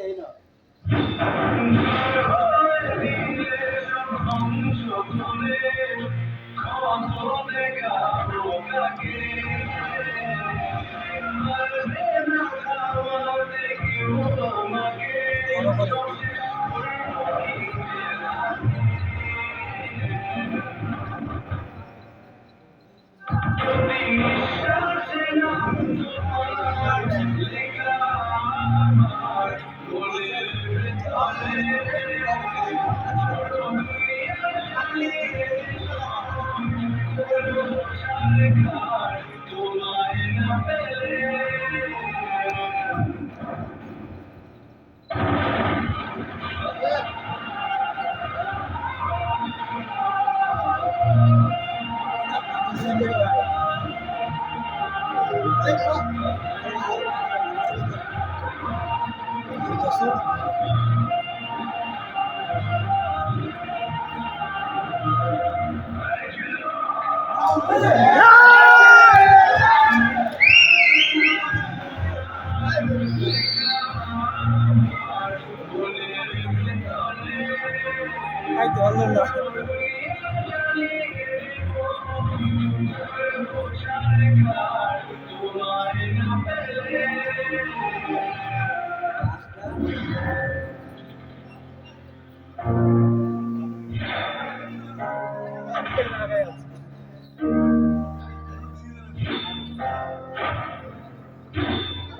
చేయినా তোমায় না পেলে ಆಯ್ತು ಅಲ್ಲಿಂದ